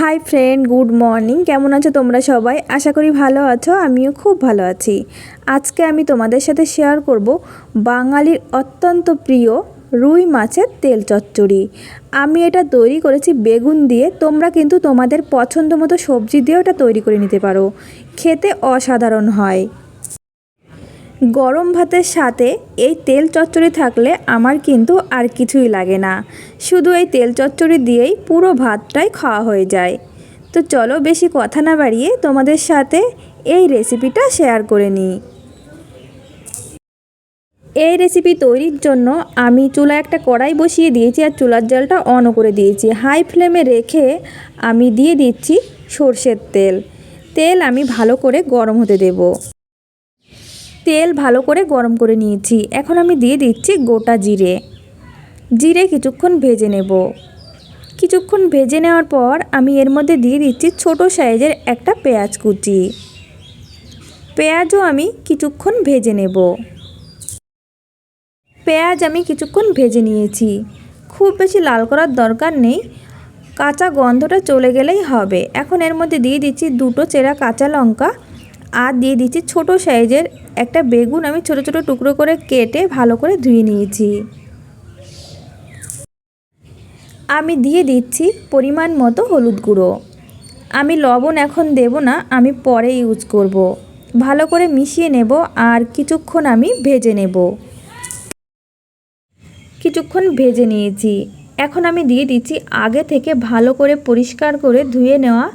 Hi friend, good morning. কেমন আছো তোমরা সবাই? আশা করি ভালো আছো, আমিও খুব ভালো আছি। আজকে আমি তোমাদের সাথে শেয়ার করব বাঙালির অত্যন্ত প্রিয় রুই মাছের তেল চচ্চড়ি। আমি এটা তৈরি করেছি বেগুন দিয়ে, তোমরা কিন্তু তোমাদের পছন্দ মতো সবজি দিয়েও এটা তৈরি করে নিতে পারো। খেতে অসাধারণ হয়। গরম ভাতের সাথে এই তেল চচ্চড়ি থাকলে আমার কিন্তু আর কিছুই লাগে না। শুধু এই তেল চচ্চড়ি দিয়েই পুরো ভাতটাই খাওয়া হয়ে যায়। তো চলো বেশি কথা না বাড়িয়ে তোমাদের সাথে এই রেসিপিটা শেয়ার করে নিই। এই রেসিপি তৈরির জন্য আমি চুলা একটা কড়াই বসিয়ে দিয়েছি আর চুলার জলটা অন করে দিয়েছি। হাই ফ্লেমে রেখে আমি দিয়ে দিচ্ছি সর্ষের তেল। তেল আমি ভালো করে গরম হতে দেবো। তেল ভালো করে গরম করে নিয়েছি। এখন আমি দিয়ে দিচ্ছি গোটা জিরে। জিরে কিছুক্ষণ ভেজে নেব। কিছুক্ষণ ভেজে নেওয়ার পর আমি এর মধ্যে দিয়ে দিচ্ছি ছোট সাইজের একটা পেঁয়াজ কুচি। পেঁয়াজও আমি কিছুক্ষণ ভেজে নেব। পেঁয়াজ আমি কিছুক্ষণ ভেজে নিয়েছি। খুব বেশি লাল করার দরকার নেই। কাঁচা গন্ধটা চলে গেলেই হবে। এখন এর মধ্যে দিয়ে দিচ্ছি দুটো চেরা কাঁচা লঙ্কা। আর দিয়ে দিচ্ছি ছোট সাইজের একটা বেগুন আমি ছোট ছোট টুকরো করে কেটে ভালো করে ধুয়ে নিয়েছি। আমি দিয়ে দিচ্ছি পরিমাণ মতো হলুদ গুঁড়ো। আমি লবণ এখন দেব না, আমি পরে ইউজ করব। ভালো করে মিশিয়ে নেব আর কিছুক্ষণ আমি ভেজে নেব। কিছুক্ষণ ভেজে নিয়েছি। এখন আমি দিয়ে দিচ্ছি আগে থেকে ভালো করে পরিষ্কার করে ধুয়ে নেওয়া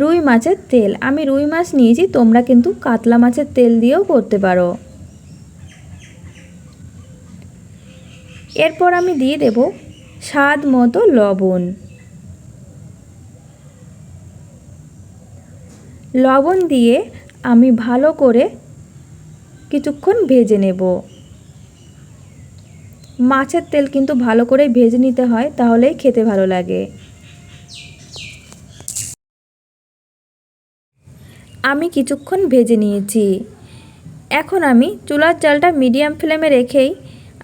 রুই মাছের তেল। আমি রুই মাছ নিয়েছি, তোমরা কিন্তু কাতলা মাছের তেল দিয়েও করতে পারো। এরপর আমি দিয়ে দেব স্বাদ মতো লবণ। লবণ দিয়ে আমি ভালো করে কিছুক্ষণ ভেজে নেব। মাছের তেল কিন্তু ভালো করে ভেজে নিতে হয়, তাহলেই খেতে ভালো লাগে। আমি কিছুক্ষণ ভেজে নিয়েছি। এখন আমি চুলার জালটা মিডিয়াম ফ্লেমে রেখেই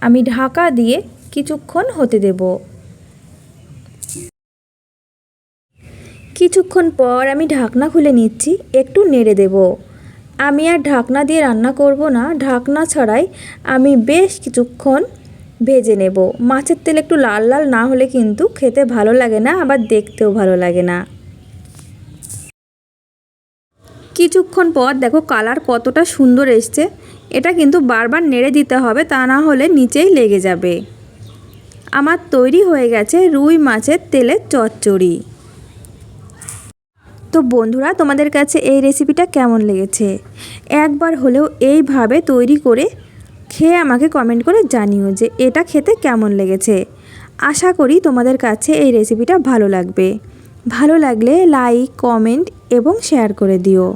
আমি ঢাকা দিয়ে কিছুক্ষণ হতে দেব। কিছুক্ষণ পর আমি ঢাকনা খুলে নিচ্ছি, একটু নেড়ে দেব। আমি আর ঢাকনা দিয়ে রান্না করব না, ঢাকনা ছাড়াই আমি বেশ কিছুক্ষণ ভেজে নেব। মাছের তেল একটু লাল লাল না হলে কিন্তু খেতে ভালো লাগে না, আবার দেখতেও ভালো লাগে না। কিছুক্ষণ পর দেখো কালার কতটা সুন্দর এসছে। এটা কিন্তু বারবার নেড়ে দিতে হবে, তা না হলে নিচেই লেগে যাবে। আমার তৈরি হয়ে গেছে রুই মাছের তেলের চচ্চড়ি। তো বন্ধুরা, তোমাদের কাছে এই রেসিপিটা কেমন লেগেছে? একবার হলেও এইভাবে তৈরি করে খেয়ে আমাকে কমেন্ট করে জানিও যে এটা খেতে কেমন লেগেছে। আশা করি তোমাদের কাছে এই রেসিপিটা ভালো লাগবে। ভালো লাগলে লাইক কমেন্ট এবং শেয়ার করে দিও।